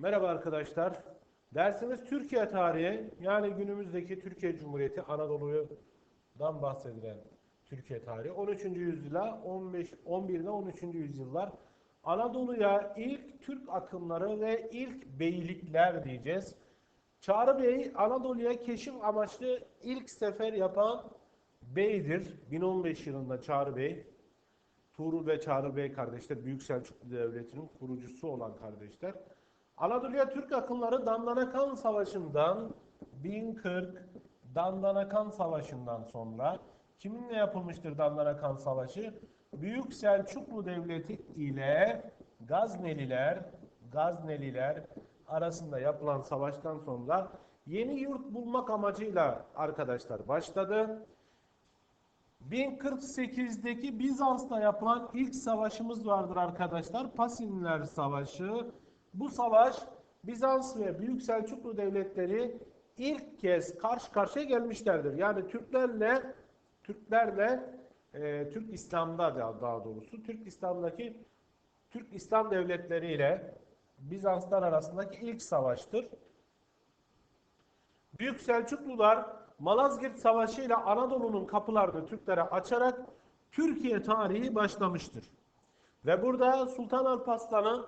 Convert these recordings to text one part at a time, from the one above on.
Merhaba arkadaşlar. Dersimiz Türkiye tarihi yani günümüzdeki Türkiye Cumhuriyeti Anadolu'dan bahsedilen Türkiye tarihi 13. yüzyıla 15 11 ile 13. yüzyıllar Anadolu'ya ilk Türk akımları ve ilk beylikler diyeceğiz. Çağrı Bey Anadolu'ya keşif amaçlı ilk sefer yapan beydir. 1015 yılında Çağrı Bey Tuğrul ve Çağrı Bey kardeşler Büyük Selçuklu Devleti'nin kurucusu olan kardeşler. Anadolu'ya Türk akımları Dandanakan Savaşı'ndan 1040 Dandanakan Savaşı'ndan sonra kiminle yapılmıştır Dandanakan Savaşı? Büyük Selçuklu Devleti ile Gazneliler Gazneliler arasında yapılan savaştan sonra yeni yurt bulmak amacıyla arkadaşlar başladı. 1048'deki Bizans'ta yapılan ilk savaşımız vardır arkadaşlar. Pasinler Savaşı. Bu savaş Bizans ve Büyük Selçuklu devletleri ilk kez karşı karşıya gelmişlerdir. Yani Türklerle Türklerle e, Türk İslam'da da- daha doğrusu Türk İslam'daki Türk İslam devletleriyle Bizanslar arasındaki ilk savaştır. Büyük Selçuklular Malazgirt Savaşı ile Anadolu'nun kapılarını Türklere açarak Türkiye tarihi başlamıştır. Ve burada Sultan Alparslan'ın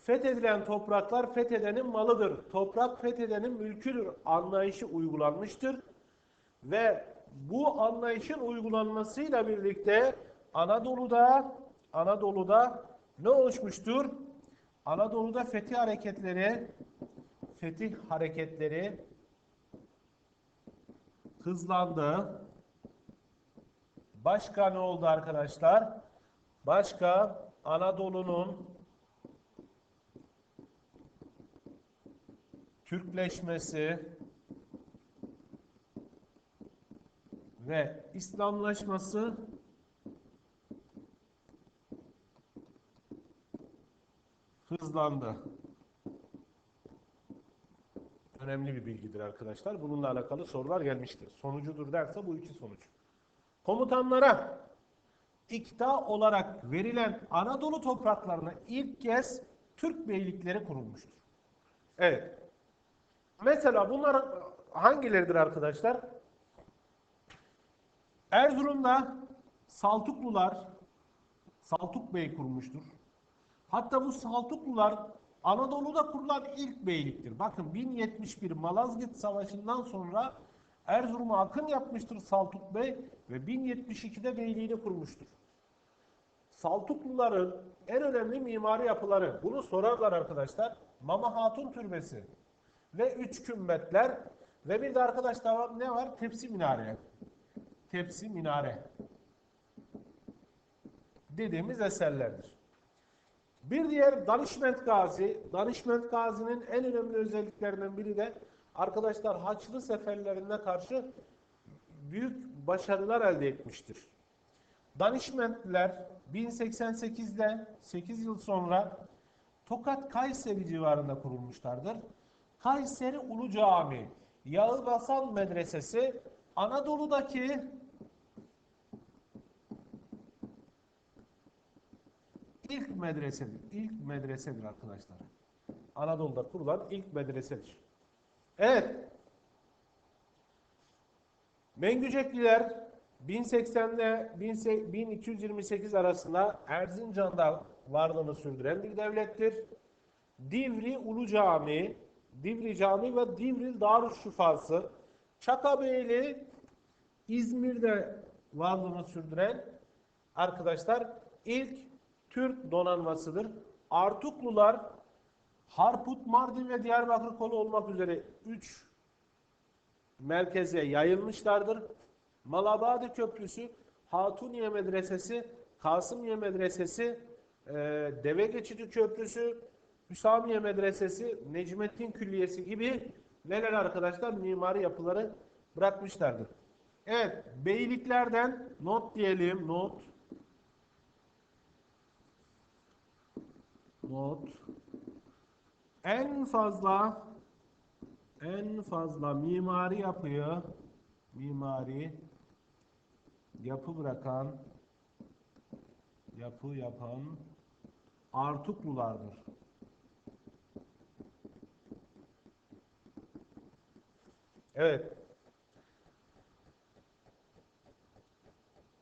fethedilen topraklar fethedenin malıdır. Toprak fethedenin mülküdür anlayışı uygulanmıştır. Ve bu anlayışın uygulanmasıyla birlikte Anadolu'da Anadolu'da ne oluşmuştur? Anadolu'da fetih hareketleri fetih hareketleri hızlandı. Başka ne oldu arkadaşlar? Başka Anadolu'nun Türkleşmesi ve İslamlaşması hızlandı. Önemli bir bilgidir arkadaşlar. Bununla alakalı sorular gelmiştir. Sonucudur derse bu iki sonuç. Komutanlara ikta olarak verilen Anadolu topraklarına ilk kez Türk beylikleri kurulmuştur. Evet. Mesela bunlar hangileridir arkadaşlar? Erzurum'da Saltuklular Saltuk Bey kurmuştur. Hatta bu Saltuklular Anadolu'da kurulan ilk beyliktir. Bakın 1071 Malazgirt Savaşı'ndan sonra Erzurum'a akın yapmıştır Saltuk Bey ve 1072'de beyliğini kurmuştur. Saltukluların en önemli mimari yapıları. Bunu sorarlar arkadaşlar. Mama Hatun Türbesi ve üç kümbetler ve bir de arkadaşlar ne var? Tepsi minare. Tepsi minare dediğimiz eserlerdir. Bir diğer Danişment Gazi. Danişment Gazi'nin en önemli özelliklerinden biri de arkadaşlar Haçlı seferlerine karşı büyük başarılar elde etmiştir. Danişmentliler 1088'de 8 yıl sonra Tokat Kayseri civarında kurulmuşlardır. Kayseri Ulu Cami, Yağı Basan Medresesi Anadolu'daki ilk medresedir. İlk medresedir arkadaşlar. Anadolu'da kurulan ilk medresedir. Evet. Mengücekliler 1080 ile 1228 arasında Erzincan'da varlığını sürdüren bir devlettir. Divri Ulu Cami, Divri Cami ve Divri Darüşşifası, Çakabeyli İzmir'de varlığını sürdüren arkadaşlar ilk Türk donanmasıdır. Artuklular Harput, Mardin ve Diyarbakır kolu olmak üzere 3 merkeze yayılmışlardır. Malabadi Köprüsü, Hatuniye Medresesi, Kasımiye Medresesi, e, Deve Geçidi Köprüsü, Hüsamiye Medresesi, Necmettin Külliyesi gibi neler arkadaşlar mimari yapıları bırakmışlardır. Evet, beyliklerden not diyelim, not. Not. En fazla en fazla mimari yapıyı mimari yapı bırakan yapı yapan Artuklulardır. Evet.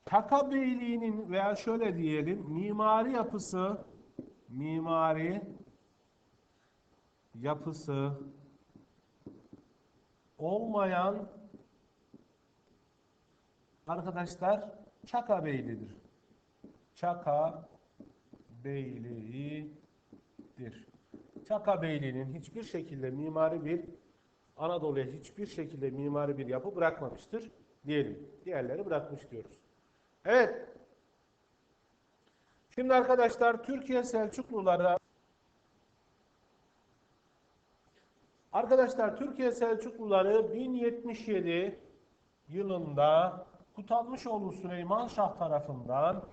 Taka Beyliği'nin veya şöyle diyelim mimari yapısı mimari yapısı olmayan arkadaşlar Çaka Beyliği'dir. Çaka Beyliği'dir. Çaka Beyliği'nin hiçbir şekilde mimari bir Anadolu'ya hiçbir şekilde mimari bir yapı bırakmamıştır diyelim. Diğerleri bırakmış diyoruz. Evet. Şimdi arkadaşlar Türkiye Selçukluları Arkadaşlar Türkiye Selçukluları 1077 yılında Kutalmışoğlu Süleyman Şah tarafından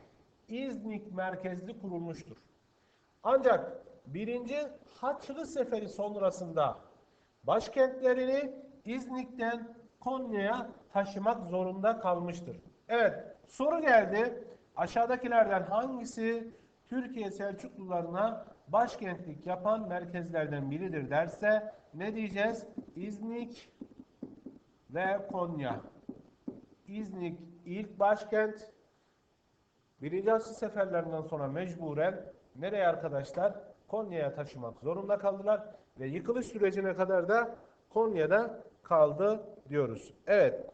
İznik merkezli kurulmuştur. Ancak birinci Haçlı Seferi sonrasında başkentlerini İznik'ten Konya'ya taşımak zorunda kalmıştır. Evet, soru geldi. Aşağıdakilerden hangisi Türkiye Selçuklularına başkentlik yapan merkezlerden biridir derse ne diyeceğiz? İznik ve Konya. İznik ilk başkent. Birinci Haçlı seferlerinden sonra mecburen nereye arkadaşlar? Konya'ya taşımak zorunda kaldılar ve yıkılış sürecine kadar da Konya'da kaldı diyoruz. Evet.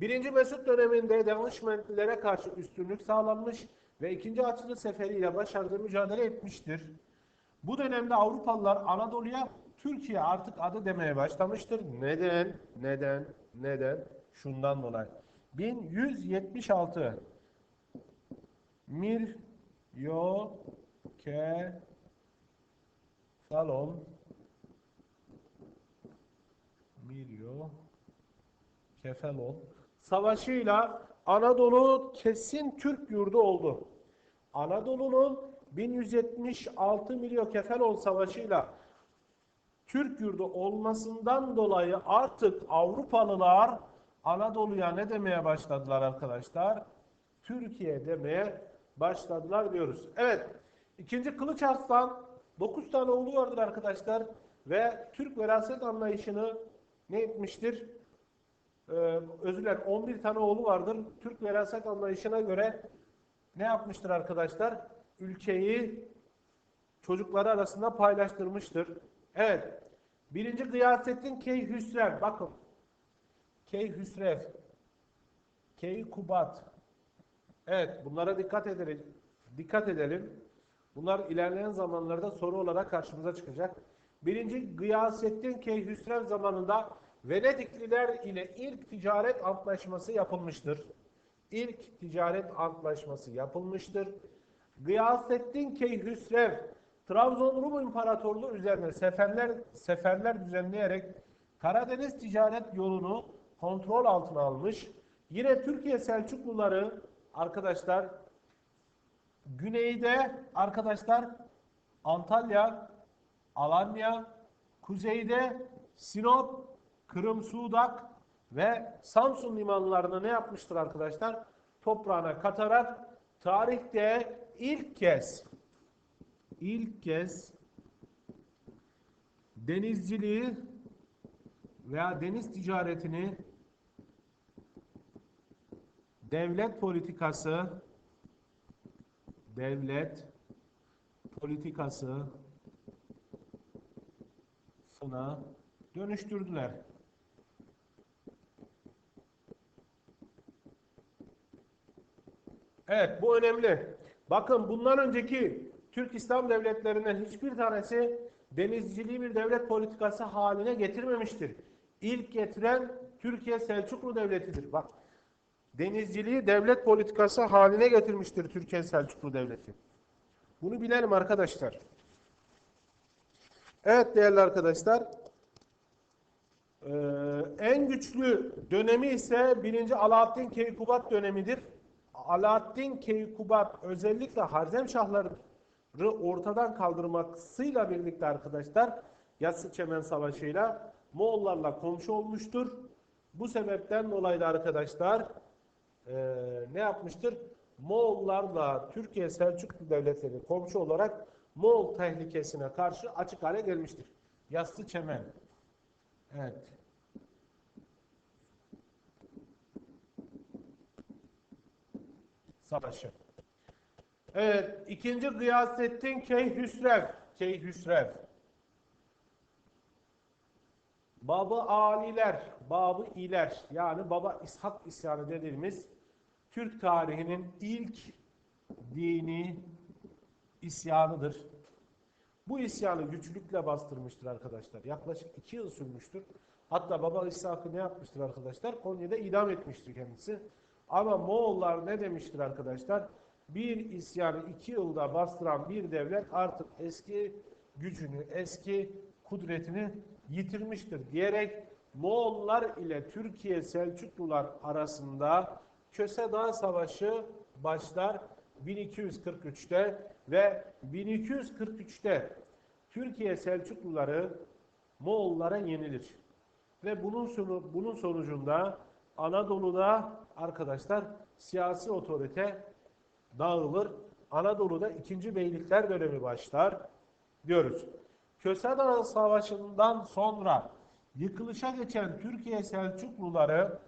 Birinci Mesut döneminde Danışmentlilere karşı üstünlük sağlanmış ve ikinci Haçlı Seferi başarılı mücadele etmiştir. Bu dönemde Avrupalılar Anadolu'ya Türkiye artık adı demeye başlamıştır. Neden? Neden? Neden? Şundan dolayı. 1176 Mir Salon Miryo Kefelon savaşıyla Anadolu kesin Türk yurdu oldu. Anadolu'nun 1176 Milyo Kefelon savaşıyla Türk yurdu olmasından dolayı artık Avrupalılar Anadolu'ya ne demeye başladılar arkadaşlar? Türkiye demeye başladılar diyoruz. Evet. İkinci Kılıç Arslan 9 tane oğlu vardır arkadaşlar ve Türk veraset anlayışını ne etmiştir? Ee, özür dilerim 11 tane oğlu vardır. Türk veraset anlayışına göre ne yapmıştır arkadaşlar? Ülkeyi çocukları arasında paylaştırmıştır. Evet. Birinci Gıyasettin Keyhüsrev. Bakın. Keyhüsrev. Keykubat. Evet. Bunlara dikkat edelim. Dikkat edelim. Bunlar ilerleyen zamanlarda soru olarak karşımıza çıkacak. Birinci Gıyasettin Keyhüsrev zamanında Venedikliler ile ilk ticaret antlaşması yapılmıştır. İlk ticaret antlaşması yapılmıştır. Gıyasettin Keyhüsrev Trabzon Rum İmparatorluğu üzerine seferler seferler düzenleyerek Karadeniz ticaret yolunu kontrol altına almış. Yine Türkiye Selçukluları arkadaşlar güneyde arkadaşlar Antalya, Alanya, kuzeyde Sinop, Kırım, Sudak ve Samsun limanlarını ne yapmıştır arkadaşlar? Toprağına katarak tarihte ilk kez ilk kez denizciliği veya deniz ticaretini devlet politikası devlet politikası sına dönüştürdüler. Evet bu önemli. Bakın bundan önceki Türk İslam devletlerinden hiçbir tanesi denizciliği bir devlet politikası haline getirmemiştir. İlk getiren Türkiye Selçuklu Devleti'dir. Bak denizciliği devlet politikası haline getirmiştir Türkiye Selçuklu Devleti. Bunu bilelim arkadaşlar. Evet değerli arkadaşlar. Ee, en güçlü dönemi ise 1. Alaaddin Keykubat dönemidir. Alaaddin Keykubat özellikle Harzemşahları ortadan kaldırmasıyla birlikte arkadaşlar Yassı Çemen Savaşı'yla Moğollarla komşu olmuştur. Bu sebepten dolayı da arkadaşlar e, ne yapmıştır? Moğollarla Türkiye Selçuklu Devletleri komşu olarak Moğol tehlikesine karşı açık hale gelmiştir. Yassı Çemen. Evet. Savaşı. Evet, ikinci Gıyasettin Keyhüsrev. Keyhüsrev. Babı Aliler, Babı İler yani Baba İshak isyanı dediğimiz Türk tarihinin ilk dini isyanıdır. Bu isyanı güçlükle bastırmıştır arkadaşlar. Yaklaşık iki yıl sürmüştür. Hatta Baba İshak'ı ne yapmıştır arkadaşlar? Konya'da idam etmiştir kendisi. Ama Moğollar ne demiştir arkadaşlar? Bir isyanı iki yılda bastıran bir devlet artık eski gücünü, eski kudretini yitirmiştir diyerek Moğollar ile Türkiye Selçuklular arasında Köse Dağ Savaşı başlar 1243'te ve 1243'te Türkiye Selçukluları Moğollara yenilir. Ve bunun sonu, bunun sonucunda Anadolu'da arkadaşlar siyasi otorite dağılır. Anadolu'da ikinci beylikler dönemi başlar diyoruz. Köse Dağı Savaşı'ndan sonra yıkılışa geçen Türkiye Selçukluları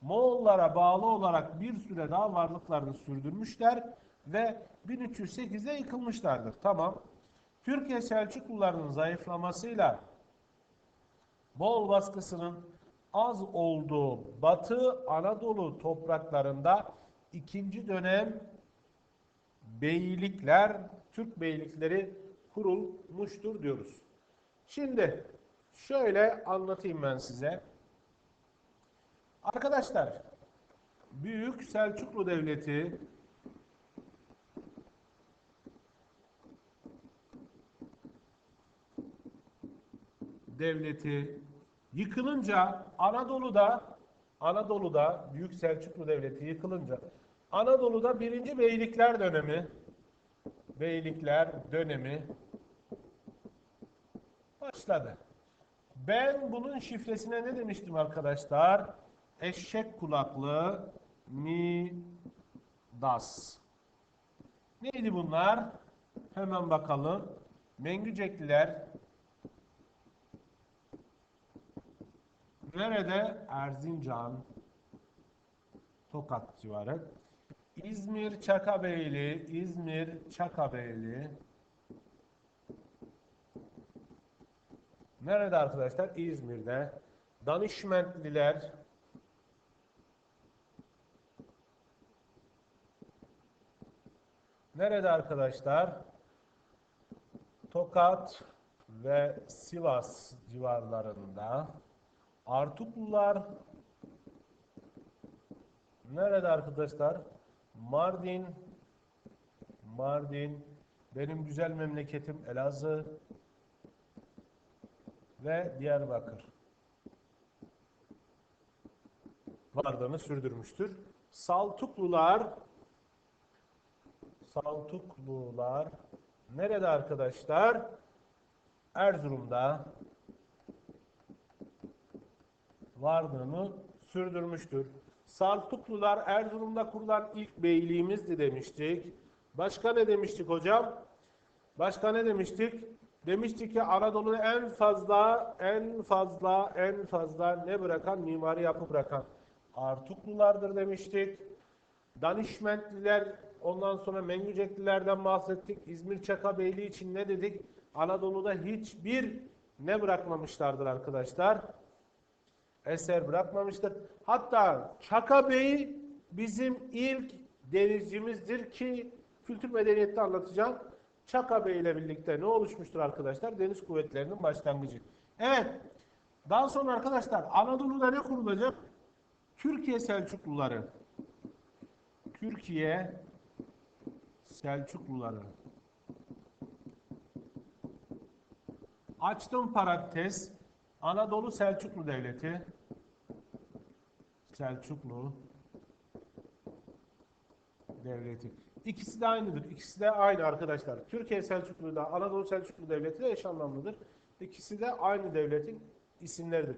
Moğollara bağlı olarak bir süre daha varlıklarını sürdürmüşler ve 1308'de yıkılmışlardır. Tamam. Türkiye Selçuklularının zayıflamasıyla Moğol baskısının az olduğu Batı Anadolu topraklarında ikinci dönem beylikler, Türk beylikleri kurulmuştur diyoruz. Şimdi şöyle anlatayım ben size. Arkadaşlar, Büyük Selçuklu Devleti devleti yıkılınca Anadolu'da Anadolu'da Büyük Selçuklu Devleti yıkılınca Anadolu'da birinci beylikler dönemi beylikler dönemi başladı. Ben bunun şifresine ne demiştim arkadaşlar? Eşek kulaklı Midas. Neydi bunlar? Hemen bakalım. Mengücekliler nerede? Erzincan Tokat civarı. İzmir Çakabeyli, İzmir Çakabeyli. Nerede arkadaşlar? İzmir'de. Danışmentliler. Nerede arkadaşlar? Tokat ve Sivas civarlarında. Artuklular nerede arkadaşlar? Mardin Mardin benim güzel memleketim Elazığ ve Diyarbakır varlığını sürdürmüştür. Saltuklular Saltuklular nerede arkadaşlar? Erzurum'da varlığını sürdürmüştür. Saltuklular Erzurum'da kurulan ilk beyliğimizdi demiştik. Başka ne demiştik hocam? Başka ne demiştik? Demiştik ki Anadolu'da en fazla, en fazla, en fazla ne bırakan? Mimari yapı bırakan Artuklulardır demiştik. Danişmentliler, ondan sonra Mengüceklilerden bahsettik. İzmir Çaka Beyliği için ne dedik? Anadolu'da hiçbir ne bırakmamışlardır arkadaşlar? Eser bırakmamıştır. Hatta Çaka Bey bizim ilk denizcimizdir ki kültür medeniyette anlatacağım. Çaka Bey ile birlikte ne oluşmuştur arkadaşlar? Deniz kuvvetlerinin başlangıcı. Evet. Daha sonra arkadaşlar Anadolu'da ne kurulacak? Türkiye Selçukluları. Türkiye Selçukluları. Açtım parantez. Anadolu Selçuklu Devleti. Selçuklu Devleti. İkisi de aynıdır. İkisi de aynı arkadaşlar. Türkiye Selçuklu ile Anadolu Selçuklu Devleti de eş anlamlıdır. İkisi de aynı devletin isimleridir.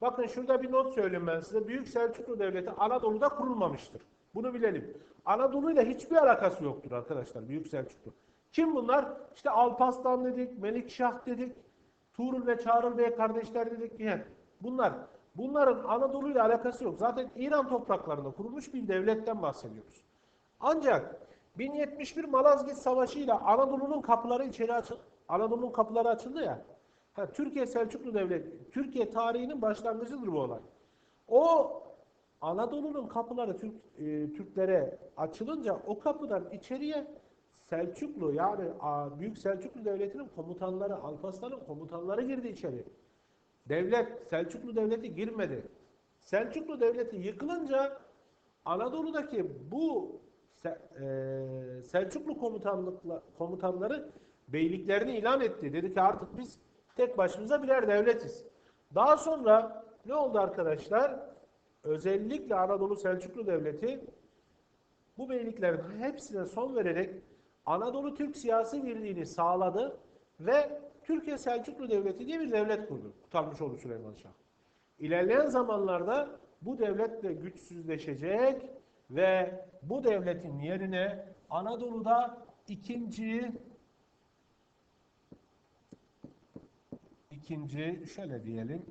Bakın şurada bir not söyleyeyim ben size. Büyük Selçuklu Devleti Anadolu'da kurulmamıştır. Bunu bilelim. Anadolu ile hiçbir alakası yoktur arkadaşlar Büyük Selçuklu. Kim bunlar? İşte Alparslan dedik, Melikşah dedik, Tuğrul ve Çağrıl Bey kardeşler dedik. Yani Bunlar bunların Anadolu ile alakası yok. Zaten İran topraklarında kurulmuş bir devletten bahsediyoruz. Ancak 1071 Malazgirt Savaşı ile Anadolu'nun kapıları içeri açıldı. Anadolu'nun kapıları açıldı ya. Ha, Türkiye Selçuklu Devleti, Türkiye tarihinin başlangıcıdır bu olay. O Anadolu'nun kapıları Türk, e, Türklere açılınca o kapıdan içeriye Selçuklu yani a, Büyük Selçuklu Devleti'nin komutanları, Alparslan'ın komutanları girdi içeri. Devlet, Selçuklu Devleti girmedi. Selçuklu Devleti yıkılınca Anadolu'daki bu Selçuklu komutanlıkla, komutanları beyliklerini ilan etti. Dedi ki artık biz tek başımıza birer devletiz. Daha sonra ne oldu arkadaşlar? Özellikle Anadolu Selçuklu Devleti bu beyliklerin hepsine son vererek Anadolu Türk siyasi birliğini sağladı ve Türkiye Selçuklu Devleti diye bir devlet kurdu. Kutalmışoğlu Süleyman Şah. İlerleyen zamanlarda bu devlet de güçsüzleşecek ve bu devletin yerine Anadolu'da ikinci ikinci şöyle diyelim.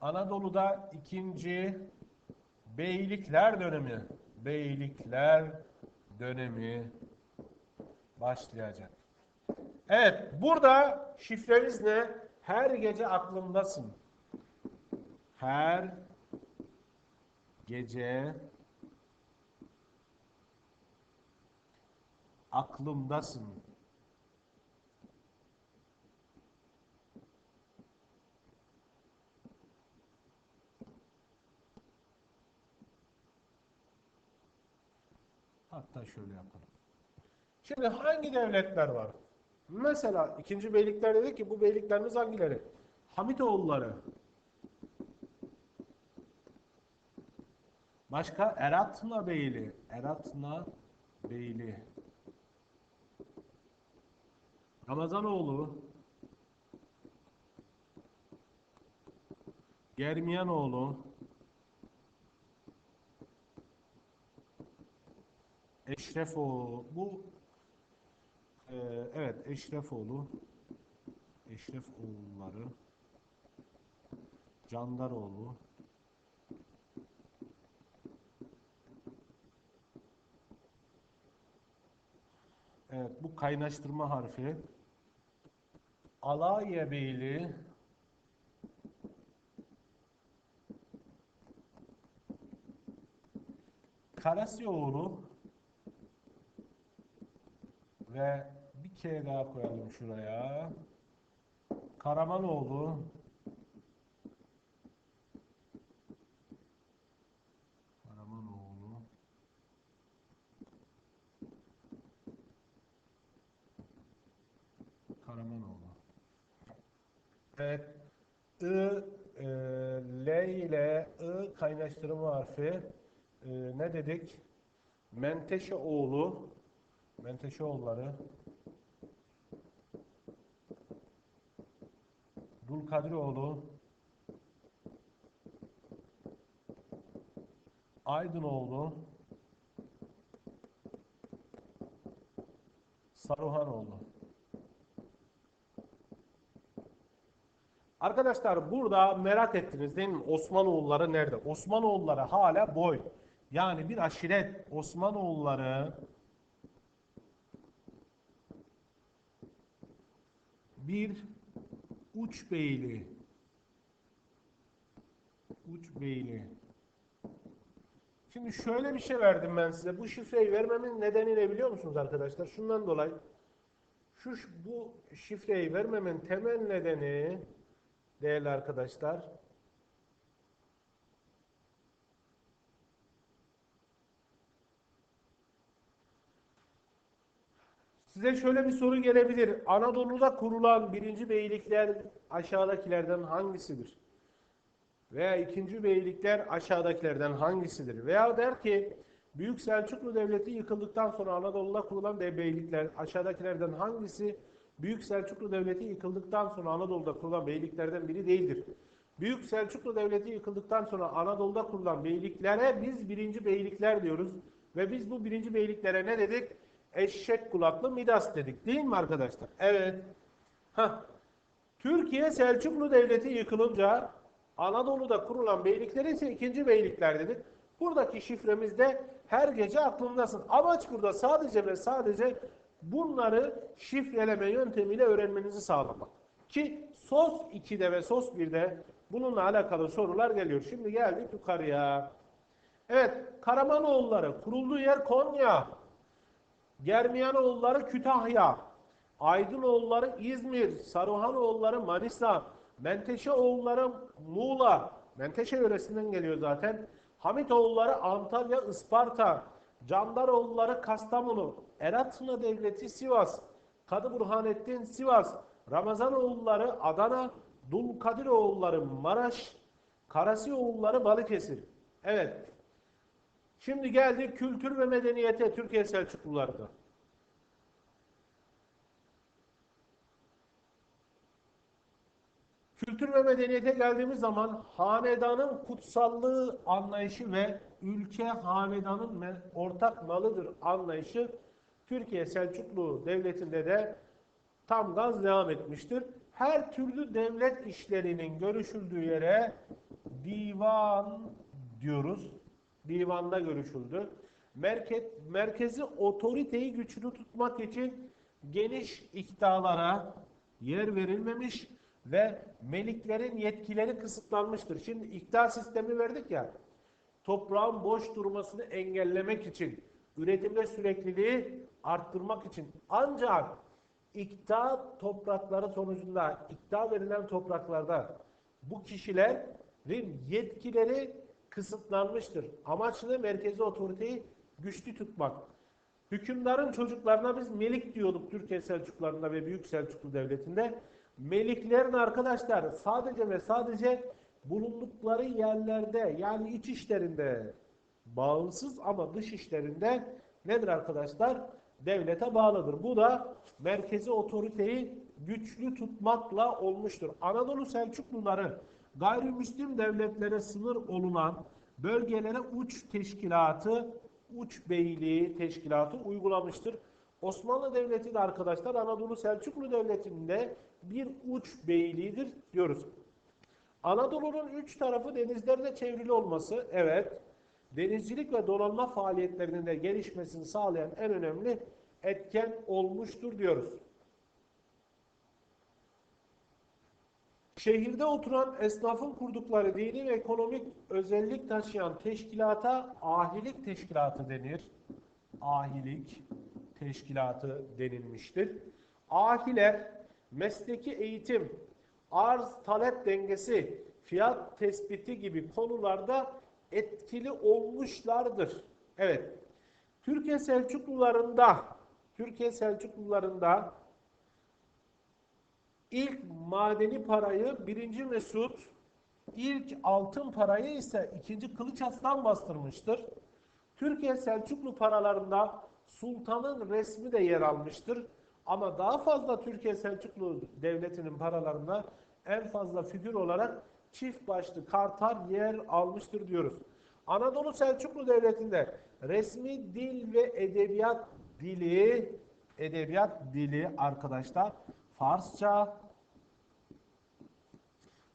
Anadolu'da ikinci Beylikler dönemi, Beylikler dönemi başlayacak. Evet, burada şifremiz ne? Her gece aklımdasın. Her gece aklımdasın. Hatta şöyle yapalım. Şimdi hangi devletler var? Mesela ikinci beylikler dedik ki bu beyliklerimiz hangileri? Hamitoğulları. Başka Eratna Beyli. Eratna Beyli. Ramazanoğlu. Germiyanoğlu. Eşrefoğlu. Bu e, evet Eşrefoğlu. Eşrefoğulları. Candaroğlu. Evet bu kaynaştırma harfi. Alaye Beyli. Karasyoğlu ve bir kere daha koyalım şuraya. Karamanoğlu Karamanoğlu Karamanoğlu Evet I, e, L ile I kaynaştırma harfi e, ne dedik? Menteşeoğlu Menteşeoğulları Dulkadiroğlu Aydınoğlu Saruhanoğlu Arkadaşlar burada merak ettiniz değil mi? Osmanoğulları nerede? Osmanoğulları hala boy. Yani bir aşiret Osmanoğulları bir uç beyli uç beyli Şimdi şöyle bir şey verdim ben size. Bu şifreyi vermemin nedeni ne biliyor musunuz arkadaşlar? Şundan dolayı şu bu şifreyi vermemin temel nedeni değerli arkadaşlar Size şöyle bir soru gelebilir. Anadolu'da kurulan birinci beylikler aşağıdakilerden hangisidir? Veya ikinci beylikler aşağıdakilerden hangisidir? Veya der ki Büyük Selçuklu Devleti yıkıldıktan sonra Anadolu'da kurulan beylikler aşağıdakilerden hangisi Büyük Selçuklu Devleti yıkıldıktan sonra Anadolu'da kurulan beyliklerden biri değildir? Büyük Selçuklu Devleti yıkıldıktan sonra Anadolu'da kurulan beyliklere biz birinci beylikler diyoruz. Ve biz bu birinci beyliklere ne dedik? Eşek kulaklı Midas dedik. Değil mi arkadaşlar? Evet. Hah. Türkiye Selçuklu Devleti yıkılınca Anadolu'da kurulan beyliklere ise ikinci beylikler dedik. Buradaki şifremizde her gece aklındasın. Amaç burada sadece ve sadece bunları şifreleme yöntemiyle öğrenmenizi sağlamak. Ki SOS 2'de ve SOS 1'de bununla alakalı sorular geliyor. Şimdi geldik yukarıya. Evet, Karamanoğulları kurulduğu yer Konya. Germiyanoğulları Kütahya. Aydınoğulları İzmir. Saruhanoğulları Manisa. Menteşeoğulları Muğla. Menteşe yöresinden geliyor zaten. Hamitoğulları Antalya, Isparta. Candaroğulları Kastamonu. Eratna Devleti Sivas. Kadı Burhanettin Sivas. Ramazanoğulları Adana. Dulkadiroğulları Maraş. Karasioğulları Balıkesir. Evet. Şimdi geldik kültür ve medeniyete Türkiye Selçuklularında. Kültür ve medeniyete geldiğimiz zaman hanedanın kutsallığı anlayışı ve ülke hanedanın ortak malıdır anlayışı Türkiye Selçuklu Devleti'nde de tam gaz devam etmiştir. Her türlü devlet işlerinin görüşüldüğü yere divan diyoruz. Divanda görüşüldü. Merkez, merkezi otoriteyi güçlü tutmak için geniş iktidarlara yer verilmemiş ve meliklerin yetkileri kısıtlanmıştır. Şimdi iktidar sistemi verdik ya, toprağın boş durmasını engellemek için, üretimde sürekliliği arttırmak için ancak iktidar toprakları sonucunda, iktidar verilen topraklarda bu kişilerin yetkileri kısıtlanmıştır. Amaç ne? Merkezi otoriteyi güçlü tutmak. Hükümdarın çocuklarına biz melik diyorduk Türkiye Selçuklularında ve Büyük Selçuklu Devleti'nde. Meliklerin arkadaşlar sadece ve sadece bulundukları yerlerde yani iç işlerinde bağımsız ama dış işlerinde nedir arkadaşlar? Devlete bağlıdır. Bu da merkezi otoriteyi güçlü tutmakla olmuştur. Anadolu Selçukluları gayrimüslim devletlere sınır olunan bölgelere uç teşkilatı, uç beyliği teşkilatı uygulamıştır. Osmanlı Devleti de arkadaşlar Anadolu Selçuklu Devleti'nde bir uç beyliğidir diyoruz. Anadolu'nun üç tarafı denizlerle çevrili olması, evet. Denizcilik ve donanma faaliyetlerinin de gelişmesini sağlayan en önemli etken olmuştur diyoruz. Şehirde oturan esnafın kurdukları dini ve ekonomik özellik taşıyan teşkilata ahilik teşkilatı denir. Ahilik teşkilatı denilmiştir. Ahiler mesleki eğitim, arz talep dengesi, fiyat tespiti gibi konularda etkili olmuşlardır. Evet. Türkiye Selçuklularında Türkiye Selçuklularında ilk madeni parayı birinci Mesut, ilk altın parayı ise ikinci Kılıç Aslan bastırmıştır. Türkiye Selçuklu paralarında sultanın resmi de yer almıştır. Ama daha fazla Türkiye Selçuklu Devleti'nin paralarında en fazla figür olarak çift başlı kartal yer almıştır diyoruz. Anadolu Selçuklu Devleti'nde resmi dil ve edebiyat dili, edebiyat dili arkadaşlar Farsça,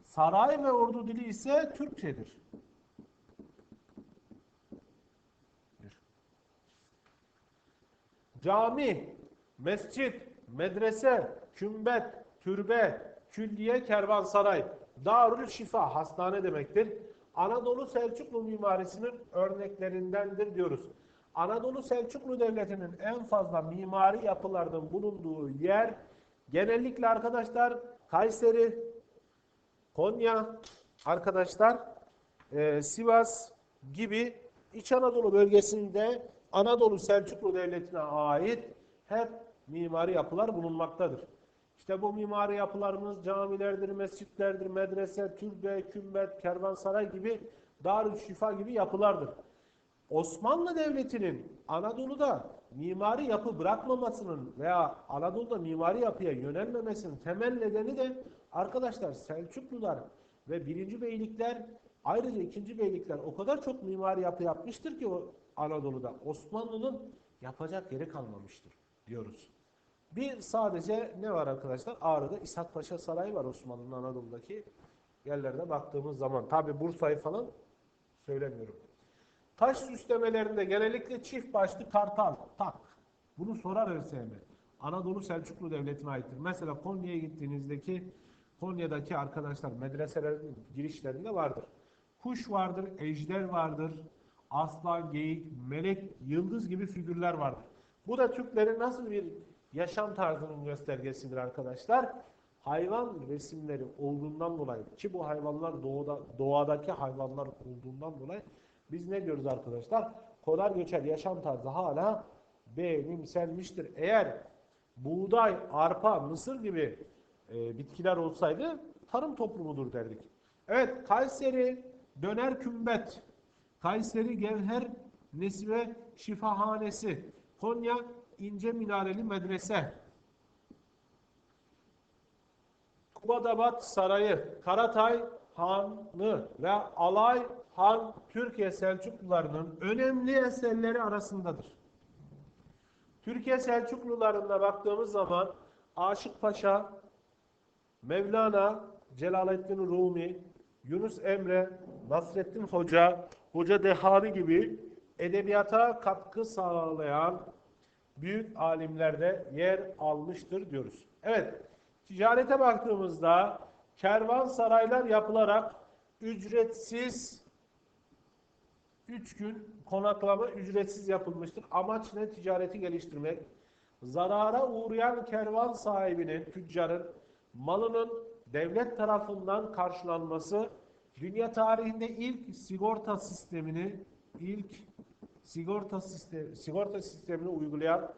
saray ve ordu dili ise Türkçedir. Cami, mescit, medrese, kümbet, türbe, külliye, kervansaray, darül şifa, hastane demektir. Anadolu Selçuklu mimarisinin örneklerindendir diyoruz. Anadolu Selçuklu Devleti'nin en fazla mimari yapılarının bulunduğu yer genellikle arkadaşlar Kayseri, Konya, arkadaşlar e, Sivas gibi İç Anadolu bölgesinde Anadolu Selçuklu Devleti'ne ait hep mimari yapılar bulunmaktadır. İşte bu mimari yapılarımız camilerdir, mescitlerdir, medrese, türbe, kümbet, kervansaray gibi Darüşşifa gibi yapılardır. Osmanlı Devleti'nin Anadolu'da mimari yapı bırakmamasının veya Anadolu'da mimari yapıya yönelmemesinin temel nedeni de arkadaşlar Selçuklular Ve birinci beylikler ayrıca ikinci beylikler o kadar çok mimari yapı yapmıştır ki Anadolu'da Osmanlı'nın yapacak yeri kalmamıştır diyoruz. Bir sadece ne var arkadaşlar? Ağrı'da İshak Paşa Sarayı var Osmanlı'nın Anadolu'daki yerlerine baktığımız zaman. Tabi Bursa'yı falan söylemiyorum. Taş süslemelerinde genellikle çift başlı kartal, tak. Bunu sorar ÖSYM. Anadolu Selçuklu Devleti'ne aittir. Mesela Konya'ya gittiğinizdeki Konya'daki arkadaşlar medreselerin girişlerinde vardır. Kuş vardır, ejder vardır, aslan, geyik, melek, yıldız gibi figürler vardır. Bu da Türklerin nasıl bir yaşam tarzının göstergesidir arkadaşlar. Hayvan resimleri olduğundan dolayı ki bu hayvanlar doğada, doğadaki hayvanlar olduğundan dolayı biz ne diyoruz arkadaşlar? Kolar göçer yaşam tarzı hala benimsenmiştir. Eğer buğday, arpa, mısır gibi e, bitkiler olsaydı tarım toplumudur derdik. Evet Kayseri döner kümbet, Kayseri Gevher Nesibe Şifahanesi, Konya İnce Minareli Medrese, Kubadabat Sarayı, Karatay Hanı ve Alay Han Türkiye Selçuklularının önemli eserleri arasındadır. Türkiye Selçuklularına baktığımız zaman Aşık Paşa, Mevlana, Celaleddin Rumi, Yunus Emre, Nasrettin Hoca, Hoca Dehani gibi edebiyata katkı sağlayan büyük alimlerde yer almıştır diyoruz. Evet, ticarete baktığımızda kervansaraylar yapılarak ücretsiz 3 gün konaklama ücretsiz yapılmıştır. Amaç ne? Ticareti geliştirmek. Zarara uğrayan kervan sahibinin, tüccarın malının devlet tarafından karşılanması dünya tarihinde ilk sigorta sistemini ilk sigorta sistemi, sigorta sistemini uygulayan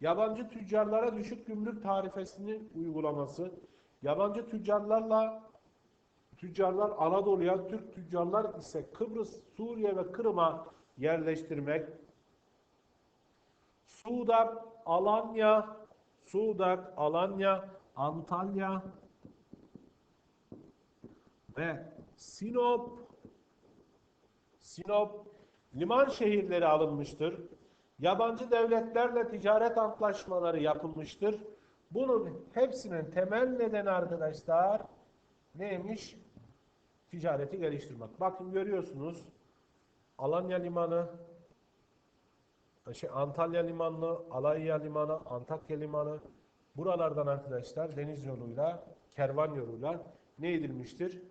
yabancı tüccarlara düşük gümrük tarifesini uygulaması, yabancı tüccarlarla tüccarlar Anadolu'ya, Türk tüccarlar ise Kıbrıs, Suriye ve Kırım'a yerleştirmek, Sudak, Alanya, Sudak, Alanya, Antalya ve Sinop, Sinop liman şehirleri alınmıştır. Yabancı devletlerle ticaret antlaşmaları yapılmıştır. Bunun hepsinin temel nedeni arkadaşlar neymiş? Ticareti geliştirmek. Bakın görüyorsunuz Alanya Limanı, şey, Antalya Limanı, Alanya Limanı, Antakya Limanı buralardan arkadaşlar deniz yoluyla, kervan yoluyla ne edilmiştir?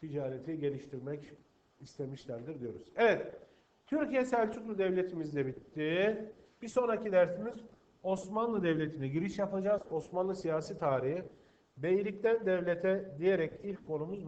Ticareti geliştirmek istemişlerdir diyoruz. Evet. Türkiye Selçuklu Devletimiz de bitti. Bir sonraki dersimiz Osmanlı Devleti'ne giriş yapacağız. Osmanlı siyasi tarihi. Beylikten devlete diyerek ilk konumuz